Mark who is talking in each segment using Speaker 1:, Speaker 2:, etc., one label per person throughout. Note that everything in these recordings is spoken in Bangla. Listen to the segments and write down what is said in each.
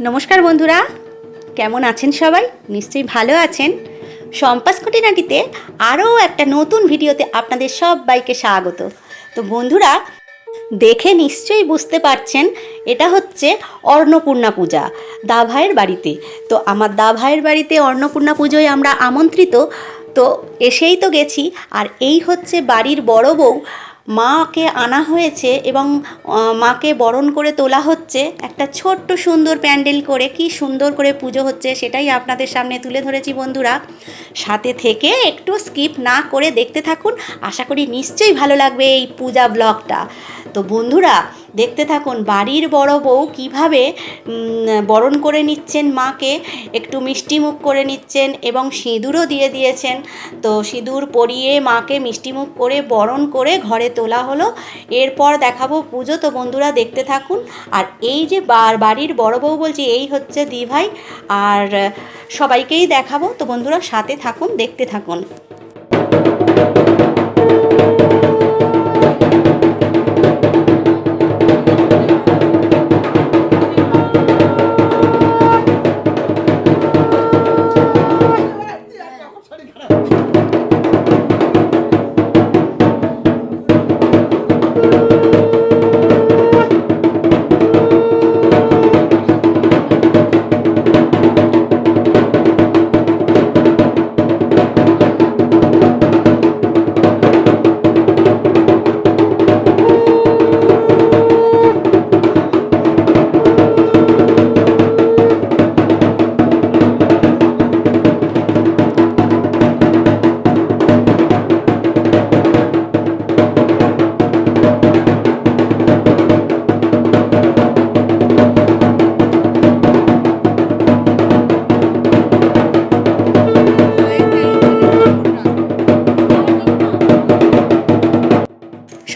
Speaker 1: নমস্কার বন্ধুরা কেমন আছেন সবাই? নিশ্চয়ই ভালো আছেন। সম্পাস খুঁটিনাটিতে আরও একটা নতুন ভিডিওতে আপনাদের সব বাইকে স্বাগত। তো বন্ধুরা, দেখে নিশ্চয়ই বুঝতে পারছেন, এটা হচ্ছে অন্নপূর্ণা পূজা, দা ভাইয়ের বাড়িতে। তো আমার দা ভাইয়ের বাড়িতে অন্নপূর্ণা পুজোয় আমরা আমন্ত্রিত, তো এসেই তো গেছি। আর এই হচ্ছে বাড়ির বড় বউ মাকে আনা হয়েছে এবং মাকে বরণ করে তোলা হচ্ছে একটা ছোট্ট সুন্দর প্যান্ডেল করে। কি সুন্দর করে পুজো হচ্ছে সেটাই আপনাদের সামনে তুলে ধরেছি বন্ধুরা। সাথে থেকে একটু স্কিপ না করে দেখতে থাকুন। আশা করি নিশ্চয়ই ভালো লাগবে এই পূজা ব্লগটা। তো বন্ধুরা, দেখতে থাকুন বাড়ির বড় বউ কীভাবে বরণ করে নিচ্ছেন মাকে, একটু মিষ্টি মুখ করে নিচ্ছেন এবং সিঁদুরও দিয়ে দিয়েছেন। তো সিঁদুর পরিয়ে মাকে মিষ্টি মুখ করে বরণ করে ঘরে তোলা হলো। এরপর দেখাবো পুজো। তো বন্ধুরা, দেখতে থাকুন। আর এই যে বাড়ির বড় বউ বলছি, এই হচ্ছে দিভাই। আর সবাইকেই দেখাবো। তো বন্ধুরা, সাথে থাকুন, দেখতে থাকুন।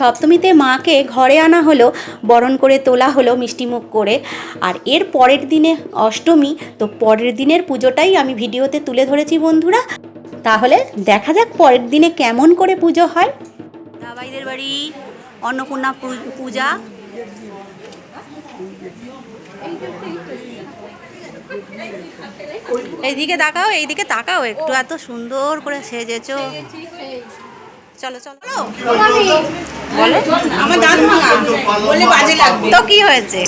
Speaker 1: সপ্তমীতে মাকে ঘরে আনা হলো, বরণ করে তোলা হলো মিষ্টিমুখ করে। আর এর পরের দিনে অষ্টমী, তো পরের দিনের পুজোটাই আমি ভিডিওতে তুলে ধরেছি বন্ধুরা। তাহলে দেখা যাক পরের দিনে কেমন করে পুজো হয়। দাবাইদের বাড়ি অন্নপূর্ণা পূজা। এইদিকে তাকাও এইদিকে তাকাও, একটু এত সুন্দর করে সেজেছো। চলো চলো। বলো।
Speaker 2: আমার দাঁত ভাঙা। বলে বাজে লাগবে।
Speaker 1: তো কি হয়েছে?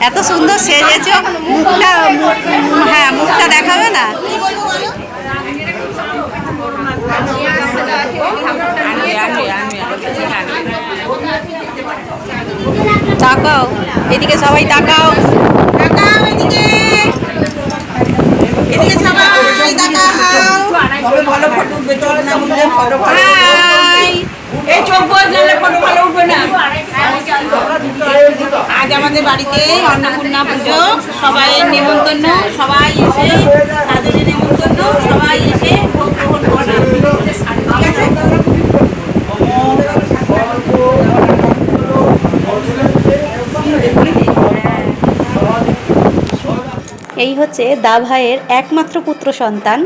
Speaker 1: এত সুন্দর সেজেছ। মুখটা মুখ- হ্যাঁ মুখটা দেখাবে না? তাকাও। এদিকে সবাই তাকাও।
Speaker 2: তাকাও এদিকে। এদিকে সবাই তাকাও। ভালো ফটো উঠবে চল না উঠলে ফটো ভালো এই চোখ নাহলে ফটো ভালো উঠবে না। আজ আমাদের বাড়িতে অন্নপূর্ণা পুজো। সবাই নেমন্তন্ন সবাই এসে তাদের নেমন্তন্ন সবাই এসে ঠিক আছে
Speaker 1: এই হচ্ছে দা ভাইয়ের একমাত্র পুত্র সন্তান।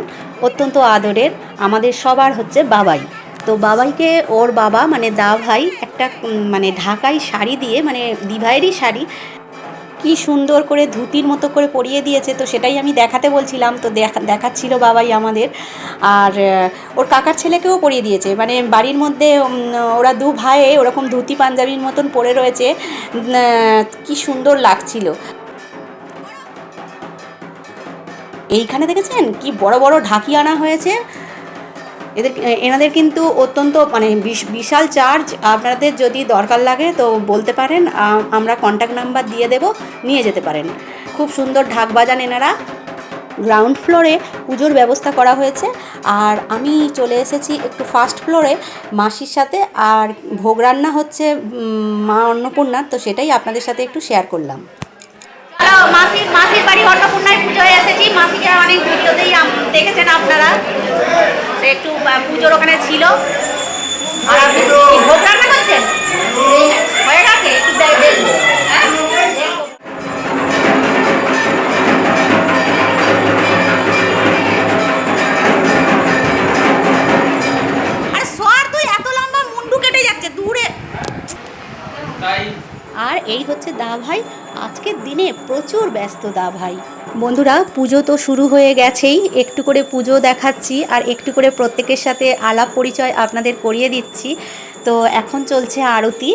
Speaker 1: অত্যন্ত আদরের। আমাদের সবার হচ্ছে বাবাই। তো বাবাইকে ওর বাবা মানে দা ভাই একটা মানে ঢাকাই শাড়ি দিয়ে মানে দিভাইয়েরই শাড়ি, কি সুন্দর করে ধুতির মতো করে পরিয়ে দিয়েছে। তো সেটাই আমি দেখাতে বলছিলাম, তো দেখা, দেখাচ্ছিল বাবাই আমাদের। আর ওর কাকার ছেলেকেও পরিয়ে দিয়েছে। মানে বাড়ির মধ্যে ওরা দু ভাইয়ে ওরকম ধুতি পাঞ্জাবির মতন পরে রয়েছে। কি সুন্দর লাগছিল। এইখানে দেখেছেন? কি বড় বড় ঢাকি আনা হয়েছে। এদের, এনাদের কিন্তু অত্যন্ত মানে বিশ- বিশাল চার্জ আপনাদের যদি দরকার লাগে তো বলতে পারেন আমরা কন্ট্যাক্ট নাম্বার দিয়ে দেব, নিয়ে যেতে পারেন। খুব সুন্দর ঢাক বাজান এনারা। গ্রাউন্ড ফ্লোরে পুজোর ব্যবস্থা করা হয়েছে। আর আমি চলে এসেছি একটু ফার্স্ট ফ্লোরে মাসির সাথে। আর ভোগ রান্না হচ্ছে মা অন্নপূর্ণার তো সেটাই আপনাদের সাথে একটু শেয়ার করলাম।
Speaker 3: মাসির মাসির বাড়ি অন্নপূর্ণায় পুজোয় এসেছি। মাসিকে অনেক ভিডিওতেই দেখেছেন আপনারা। একটু পুজোর ওখানে ছিল। আর আপনি ভোগ রান্না করছেন? হয়ে গেছে? একটু দেখব হ্যাঁ? আর
Speaker 1: এই হচ্ছে দা ভাই আজকের দিনে প্রচুর ব্যস্ততা ভাই। বন্ধুরা, পুজো তো শুরু হয়ে গেছেই। একটু করে পুজো দেখাচ্ছি আর একটু করে প্রত্যেকের সাথে আলাপ পরিচয় আপনাদের করিয়ে দিচ্ছি। তো এখন চলছে আরতি।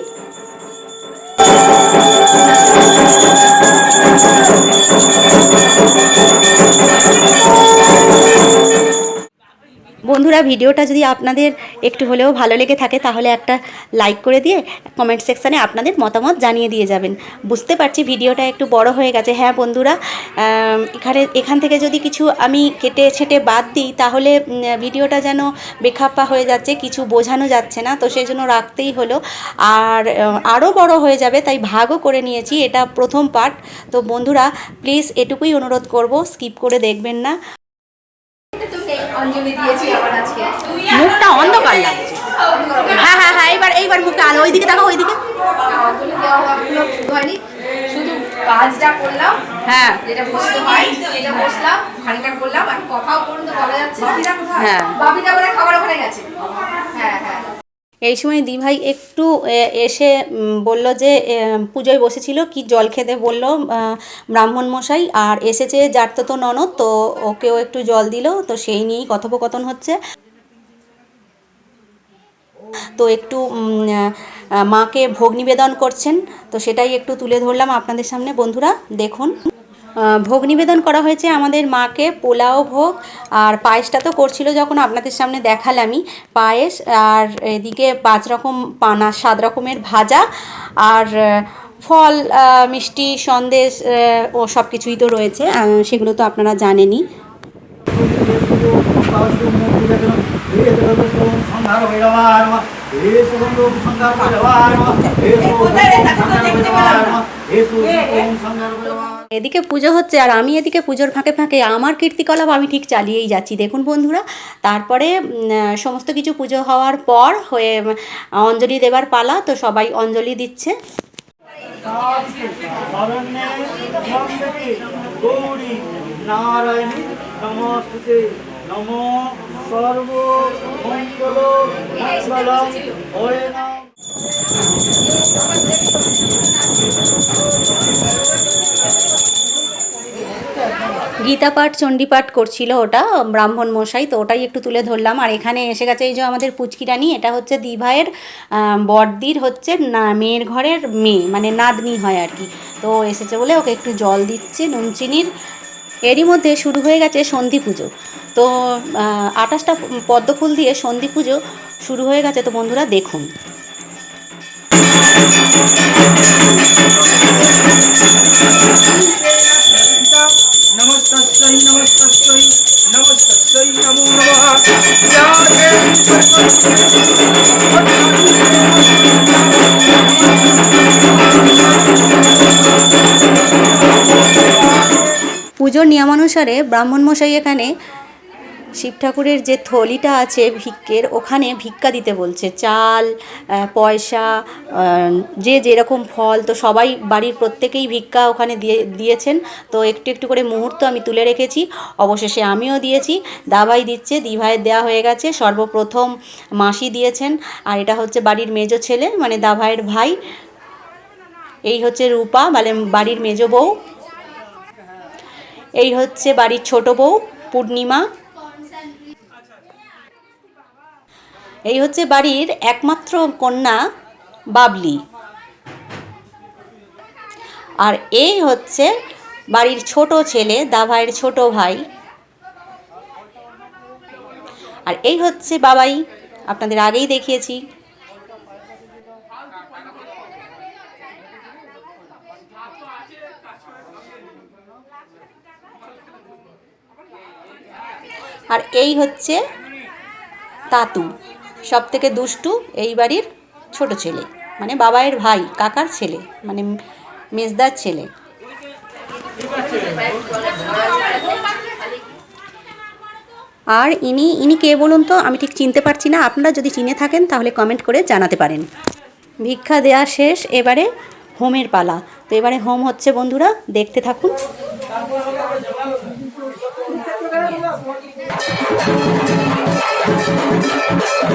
Speaker 1: বন্ধুরা, ভিডিওটা যদি আপনাদের একটু হলেও ভালো লেগে থাকে, তাহলে একটা লাইক করে দিয়ে কমেন্ট সেকশানে আপনাদের মতামত জানিয়ে দিয়ে যাবেন। বুঝতে পারছি ভিডিওটা একটু বড় হয়ে গেছে। হ্যাঁ বন্ধুরা এখানে, এখান থেকে যদি কিছু আমি কেটে ছেটে বাদ দিই, তাহলে ভিডিওটা যেন বেখাপ্পা হয়ে যাচ্ছে, কিছু বোঝানো যাচ্ছে না, তো সেই জন্য রাখতেই হলো। আর আরও বড় হয়ে যাবে, তাই ভাগও করে নিয়েছি, এটা প্রথম পার্ট তো বন্ধুরা প্লিজ এটুকুই অনুরোধ করব স্কিপ করে দেখবেন না।
Speaker 3: অঞ্জলি দিয়েছি আবার আজকে।
Speaker 1: মুখটা অন্ধকার লাগছে। হ্যাঁ হ্যাঁ হ্যাঁ এইবার এইবার মুখটা আলো ওইদিকে দেখো ওইদিকে।
Speaker 3: অঞ্জলি দেওয়া হলো হয়নি। শুধু কাজটা করলাম
Speaker 1: হ্যাঁ।
Speaker 3: যেটা বসতে হয় এটা বসলাম খানিকটা করলাম আর কথাও পর্যন্ত বলা যাচ্ছে কোথায়
Speaker 1: হ্যাঁ।
Speaker 3: বাবিদা বলে খাবার ওখানে গেছে। হ্যাঁ হ্যাঁ।
Speaker 1: এই সময় দিভাই একটু এসে বলল যে পুজোয় বসেছিল, কি জল খেতে বলল ব্রাহ্মণ মশাই। আর এসেছে যার তো ননদ, তো ওকেও একটু জল দিল, তো সেই নিয়েই কথোপকথন হচ্ছে। তো একটু মাকে ভোগ নিবেদন করছেন, তো সেটাই একটু তুলে ধরলাম আপনাদের সামনে। বন্ধুরা, দেখুন। ভোগ নিবেদন করা হয়েছে আমাদের মাকে পোলাও ভোগ আর পায়েসটা তো করছিল যখন আপনাদের সামনে দেখালামই পায়েস আর এদিকে পাঁচ রকম পানা সাত রকমের ভাজা আর ফল মিষ্টি সন্দেশ ও সব কিছুই তো রয়েছে সেগুলো তো আপনারা জানেনই।
Speaker 4: এদিকে
Speaker 1: এদিকে পুজো হচ্ছে আর আমি এদিকে পুজোর ফাঁকে ফাঁকে আমার কীর্তিকলাপ আমি ঠিক চালিয়েই যাচ্ছি। দেখুন বন্ধুরা, তারপরে সমস্ত কিছু পুজো হওয়ার পর হয়ে, অঞ্জলি দেবার পালা, তো সবাই অঞ্জলি দিচ্ছে।
Speaker 4: সর্ব মঙ্গল মঙ্গলম
Speaker 1: গীতা পাঠ চণ্ডী পাঠ করছিল ওটা ব্রাহ্মণ মশাই তো ওটাই একটু তুলে ধরলাম। আর এখানে এসে গেছে এই যে আমাদের পুচকিরানি এটা হচ্ছে দিভাইয়ের আহ, বড়দির হচ্ছে না মেয়ের ঘরের মেয়ে মানে নাতনি হয় আর কি। তো এসেছে বলে ওকে একটু জল দিচ্ছে নুন চিনির। এরই মধ্যে শুরু হয়ে গেছে সন্ধি পুজো। তো আঠাশটা পদ্ম ফুল দিয়ে সন্ধি পুজো শুরু হয়ে গেছে। তো বন্ধুরা দেখুন। পুজোর নিয়মানুসারে ব্রাহ্মণ মশাই এখানে শিব ঠাকুরের যে থলিটা আছে ভিক্ষের, ওখানে ভিক্ষা দিতে বলছে। চাল পয়সা যে যেরকম ফল, তো সবাই বাড়ির প্রত্যেকেই ভিক্ষা ওখানে দিয়ে, দিয়েছেন। তো একটু একটু করে মুহূর্ত আমি তুলে রেখেছি। অবশেষে আমিও দিয়েছি। দাবাই দিচ্ছে, দিভাইয়ের দেওয়া হয়ে গেছে। সর্বপ্রথম মাসি দিয়েছেন। আর এটা হচ্ছে বাড়ির মেজো ছেলে মানে দাভাইয়ের ভাই। এই হচ্ছে রূপা মানে বাড়ির মেজো বউ। এই হচ্ছে বাড়ির ছোট বউ, পূর্ণিমা। এই হচ্ছে বাড়ির একমাত্র কন্যা বাবলি। আর এই হচ্ছে বাড়ির ছোট ছেলে দাভাইয়ের ছোট ভাই। আর এই হচ্ছে বাবাই, আপনাদের আগেই দেখিয়েছি। আর এই হচ্ছে তাতু। সব থেকে দুষ্টু এই বাড়ির ছোট ছেলে মানে বাবাইয়ের ভাই, কাকার ছেলে মানে মেজদার ছেলে। আর ইনি ইনি কে বলুন তো? আমি ঠিক চিনতে পারছি না। আপনারা যদি চিনে থাকেন, তাহলে কমেন্ট করে জানাতে পারেন। ভিক্ষা দেওয়া শেষ, এবারে হোমের পালা। তো এবারে হোম হচ্ছে, বন্ধুরা, দেখতে থাকুন।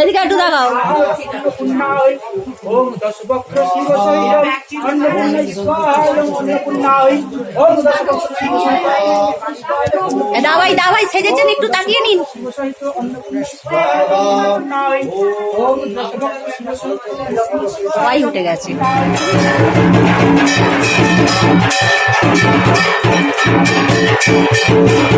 Speaker 1: এদিকে
Speaker 4: শিব
Speaker 1: দাবাই দাবাই সেজেছেন একটু তাকিয়ে নিন। সবাই উঠে গেছে।
Speaker 4: কমলাং ব্রহ্মণে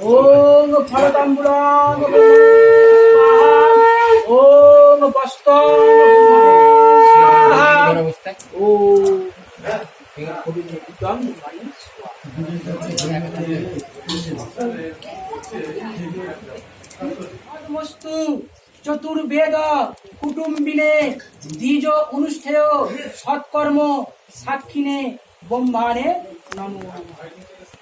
Speaker 4: ওম ফলতাম্বুলাং ওম বস্তং চতুর্বেদ কুটুম্বিনে দ্বিজ অনুষ্ঠেয় সৎকর্ম সাক্ষিণে ব্রহ্মাণে নম।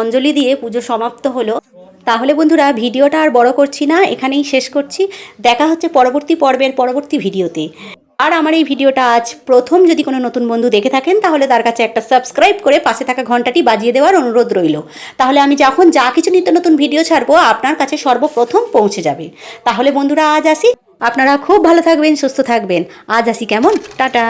Speaker 1: অঞ্জলি দিয়ে পুজো সমাপ্ত হলো। তাহলে বন্ধুরা, ভিডিওটা আর বড় করছি না, এখানেই শেষ করছি। দেখা হচ্ছে পরবর্তী পর্বের পরবর্তী ভিডিওতে। আর আমার এই ভিডিওটা আজ প্রথম, যদি কোনো নতুন বন্ধু দেখে থাকেন, তাহলে তার কাছে একটা সাবস্ক্রাইব করে পাশে থাকা ঘন্টাটি বাজিয়ে দেওয়ার অনুরোধ রইল। তাহলে আমি যখন যা কিছু নিত্য নতুন ভিডিও ছাড়বো, আপনার কাছে সর্বপ্রথম পৌঁছে যাবে। তাহলে বন্ধুরা, আজ আসি। আপনারা খুব ভালো থাকবেন, সুস্থ থাকবেন। আজ আসি কেমন? টাটা।